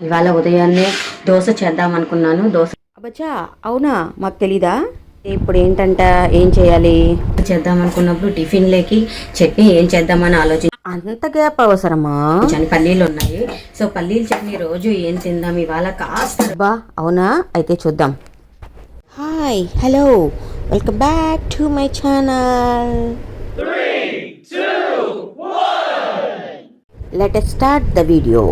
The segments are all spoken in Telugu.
ఇవాళ ఉదయాన్నే దోశ చేద్దాం అనుకున్నాను. దోశ అబ్బచ్చా అవునా? మాకు తెలీదా? ఇప్పుడు ఏంటంట ఏం చేయాలి? చేద్దాం అనుకున్నప్పుడు టిఫిన్లోకి చట్నీ ఏం చేద్దామని ఆలోచించాను అంత గ్యాప్ అవసరమా? పల్లీలు ఉన్నాయి. సో పల్లీల చట్నీ రోజు ఏం తిందాం? ఇవాళ కాస్త అబ్బా అవునా? అయితే చూద్దాం. Hi hello. Welcome back to my channel. Let start the video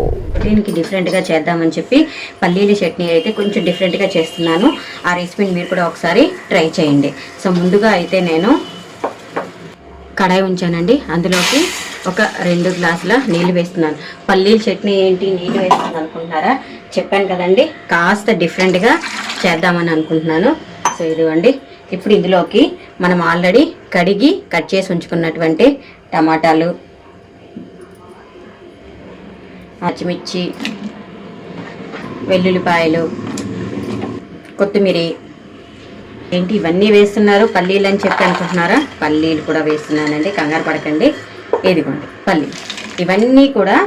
చట్నీకి డిఫరెంట్గా చేద్దామని చెప్పి పల్లీల చట్నీ అయితే కొంచెం డిఫరెంట్గా చేస్తున్నాను. ఆ రెసిపీని మీరు కూడా ఒకసారి ట్రై చేయండి. సో ముందుగా అయితే నేను కడాయి ఉంచానండి. అందులోకి ఒక రెండు గ్లాసుల నీళ్ళు వేస్తున్నాను. పల్లీల చట్నీ ఏంటి? నీళ్ళు వేస్తున్నాను అనుకుంటున్నారా? చెప్పాను కదండి. కాస్త డిఫరెంట్గా చేద్దామని అనుకుంటున్నాను. సో ఇదిగోండి. ఇప్పుడు ఇందులోకి మనం ఆల్రెడీ కడిగి కట్ చేసి ఉంచుకున్నటువంటి టమాటాలు పచ్చిమిర్చి వెల్లుల్లిపాయలు కొత్తిమీర. ఏంటి ఇవన్నీ వేస్తున్నారు? పల్లీలు అని చెప్పి అనుకుంటున్నారా? పల్లీలు కూడా వేస్తున్నానండి. కంగారు పడకండి. ఇదిగోండి పల్లీలు. ఇవన్నీ కూడా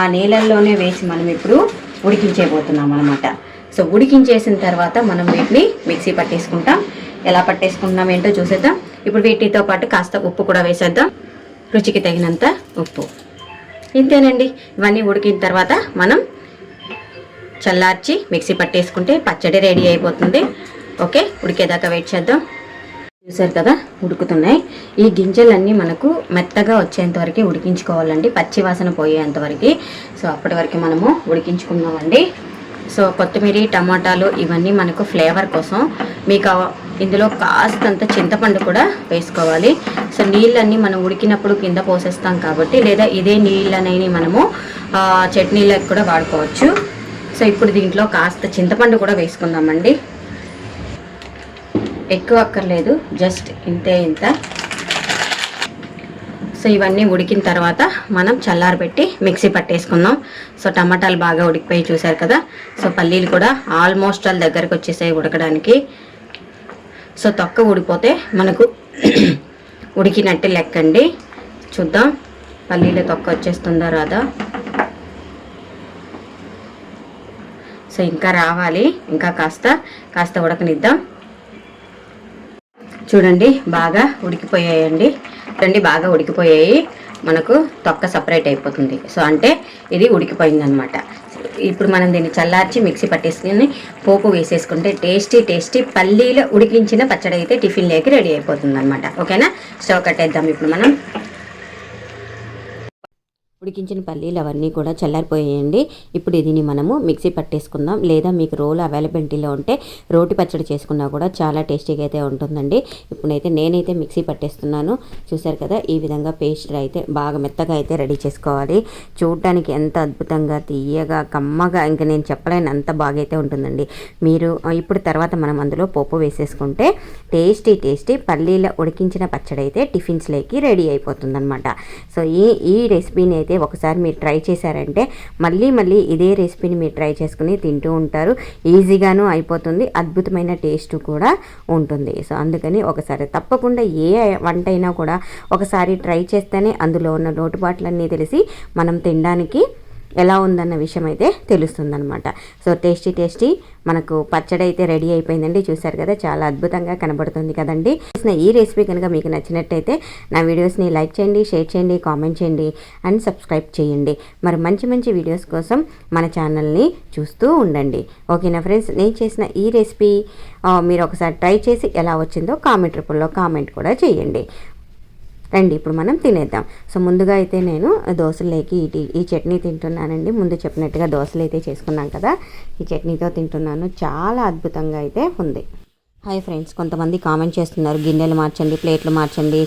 ఆ నీళ్ళల్లోనే వేసి మనం ఇప్పుడు ఉడికించేయబోతున్నాం అనమాట సో ఉడికించేసిన తర్వాత మనం వీటిని మిక్సీ పట్టేసుకుంటాం. ఎలా పట్టేసుకుంటున్నాం ఏంటో చూసేద్దాం. ఇప్పుడు వీటితో పాటు కాస్త ఉప్పు కూడా వేసేద్దాం. రుచికి తగినంత ఉప్పు. ఇంతేనండి. ఇవన్నీ ఉడికిన తర్వాత మనం చల్లార్చి మిక్సీ పట్టేసుకుంటే పచ్చడి రెడీ అయిపోతుంది. ఓకే ఉడికేదాకా వెయిట్ చేద్దాం. చూసారు కదా ఉడుకుతున్నాయి. ఈ గింజలన్నీ మనకు మెత్తగా వచ్చేంత వరకు ఉడికించుకోవాలండి. పచ్చి వాసన పోయేంత వరకు. సో అప్పటి వరకు మనము ఉడికించుకున్నామండి. సో కొత్తిమీర టమాటాలు ఇవన్నీ మనకు ఫ్లేవర్ కోసం మీకు ఇందులో కాస్తంత చింతపండు కూడా వేసుకోవాలి. సో నీళ్ళన్నీ మనం ఉడికినప్పుడు కింద పోసేస్తాం కాబట్టి లేదా ఇదే నీళ్ళనైనా మనము చట్నీలకు కూడా వాడుకోవచ్చు. సో ఇప్పుడు దీంట్లో కాస్త చింతపండు కూడా వేసుకుందామండి. ఎక్కువ అక్కర్లేదు జస్ట్ ఇంతే ఇంత. సో ఇవన్నీ ఉడికిన తర్వాత మనం చల్లారబెట్టి మిక్సీ పట్టేసుకుందాం. సో టమాటాలు బాగా ఉడికిపోయి చూసారు కదా. సో పల్లీలు కూడా ఆల్మోస్ట్ వాళ్ళ దగ్గరకు వచ్చేసాయి ఉడకడానికి. సో తొక్క ఉడిపోతే మనకు ఉడికినట్టు లెక్కండి. చూద్దాం. పల్లీల తొక్క వచ్చేస్తుందా రాదా? సో ఇంకా రావాలి. ఇంకా కాస్త కాస్త ఉడకనిద్దాం. చూడండి బాగా ఉడికిపోయాయండి. చూడండి బాగా ఉడికిపోయాయి. మనకు తొక్క సపరేట్ అయిపోతుంది. సో అంటే ఇది ఉడికిపోయింది అనమాట ఇప్పుడు మనం దీన్ని చల్లార్చి మిక్సీ పట్టేసుకుని పోపు వేసేసుకుంటే టేస్టీ టేస్టీ పల్లీలో ఉడికించిన పచ్చడి అయితే టిఫిన్ లేకి రెడీ అయిపోతుంది అనమాట ఓకేనా? స్టవ్ కట్టేద్దాం ఇప్పుడు మనం. ఉడికించిన పల్లీలు అవన్నీ కూడా చల్లారిపోయాయండి. ఇప్పుడు దీన్ని మనము మిక్సీ పట్టేసుకుందాం. లేదా మీకు రోలు అవైలబిలిటీలో ఉంటే రోటి పచ్చడి చేసుకున్నా కూడా చాలా టేస్టీగా అయితే ఉంటుందండి. ఇప్పుడైతే నేనైతే మిక్సీ పట్టేస్తున్నాను. చూసారు కదా ఈ విధంగా పేస్ట్ అయితే బాగా మెత్తగా అయితే రెడీ చేసుకోవాలి. చూడటానికి ఎంత అద్భుతంగా తీయగా కమ్మగా ఇంకా నేను చెప్పలేను అంత బాగా అయితే ఉంటుందండి. మీరు ఇప్పుడు తర్వాత మనం అందులో పోపు వేసేసుకుంటే టేస్టీ టేస్టీ పల్లీల ఉడికించిన పచ్చడి అయితే టిఫిన్స్లోకి రెడీ అయిపోతుందన్నమాట. సో ఈ ఈ రెసిపీని అయితే ఒకసారి మీరు ట్రై చేశారంటే మళ్ళీ మళ్ళీ ఇదే రెసిపీని మీరు ట్రై చేసుకుని తింటూ ఉంటారు. ఈజీగాను అయిపోతుంది. అద్భుతమైన టేస్ట్ కూడా ఉంటుంది. సో అందుకని ఒకసారి తప్పకుండా ఏ వంట అయినా కూడా ఒకసారి ట్రై చేస్తేనే అందులో ఉన్న లోటుపాట్లన్నీ తెలిసి మనం తినడానికి ఎలా ఉందన్న విషయం అయితే తెలుస్తుందనమాట సో టేస్టీ టేస్టీ మనకు పచ్చడి అయితే రెడీ అయిపోయిందండి. చూసారు కదా చాలా అద్భుతంగా కనబడుతుంది కదండి. చేసిన ఈ రెసిపీ కనుక మీకు నచ్చినట్టయితే నా వీడియోస్ని లైక్ చేయండి షేర్ చేయండి కామెంట్ చేయండి అండ్ సబ్స్క్రైబ్ చేయండి. మరి మంచి మంచి వీడియోస్ కోసం మన ఛానల్ని చూస్తూ ఉండండి. ఓకేనా ఫ్రెండ్స్? నేను చేసిన ఈ రెసిపీ మీరు ఒకసారి ట్రై చేసి ఎలా వచ్చిందో కామెంట్ రూపంలో కామెంట్ కూడా చేయండి. రండి ఇప్పుడు మనం తినేద్దాం. సో ముందుగా అయితే నేను దోశలేకి ఈ ఈ చట్నీ తింటున్నానండి. ముందు చెప్పినట్టుగా దోశలు అయితే చేసుకున్నాం కదా. ఈ చట్నీతో తింటున్నాను. చాలా అద్భుతంగా అయితే ఉంది. హాయ్ ఫ్రెండ్స్ కొంతమంది కామెంట్ చేస్తున్నారు గిన్నెలు మార్చండి ప్లేట్లు మార్చండి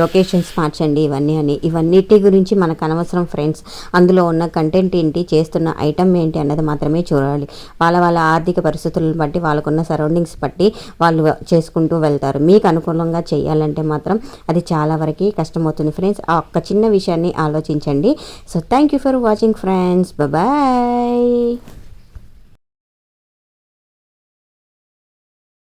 లొకేషన్స్ మార్చండి ఇవన్నీ అని. ఇవన్నిటి గురించి మనకు అనవసరం ఫ్రెండ్స్ అందులో ఉన్న కంటెంట్ ఏంటి చేస్తున్న ఐటమ్ ఏంటి అన్నది మాత్రమే చూడాలి. వాళ్ళ వాళ్ళ ఆర్థిక పరిస్థితులను బట్టి వాళ్ళకున్న సరౌండింగ్స్ బట్టి వాళ్ళు చేసుకుంటూ వెళ్తారు. మీకు అనుకూలంగా చేయాలంటే మాత్రం అది చాలా వరకు కష్టమవుతుంది ఫ్రెండ్స్ ఆ ఒక్క చిన్న విషయాన్ని ఆలోచించండి. So thank you for watching friends bye